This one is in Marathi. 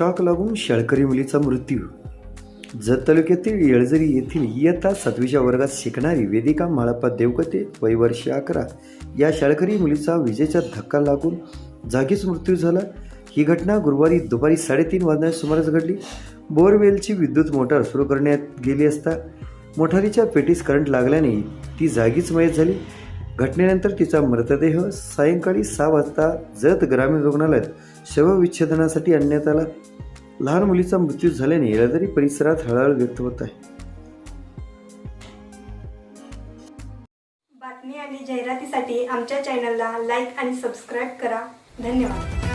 शॉक लागून शाळकरी मुलीचा मृत्यू. जत तालुक्यातील येळझरी येथील इयत्ता सातवीच्या वर्गात शिकणारी वेदिका माळप्पा देवकते वय वर्ष अकरा. या शाळकरी मुलीचा विजेचा धक्का लागून जागीच मृत्यू झाला. ही घटना गुरुवारी दुपारी साडेतीन वाजण्याच्या सुमारास घडली. बोरवेलची विद्युत मोटार सुरू करण्यात गेली असता मोटारीच्या पेटीस करंट लागल्याने ती जागीच मयत झाली. घटनेनंतर तिचा मृतदेह सायंकाळी सहा वाजता जत ग्रामीण रुग्णालयात शवविच्छेदनासाठी आणण्यात आला. लहान मुलीचा मृत्यू झाल्याने येळदरी परिसरात हळहळ व्यक्त होत आहे. बातमी आणि जाहिरातीसाठी आमच्या चॅनलला लाईक आणि सबस्क्राईब करा. धन्यवाद.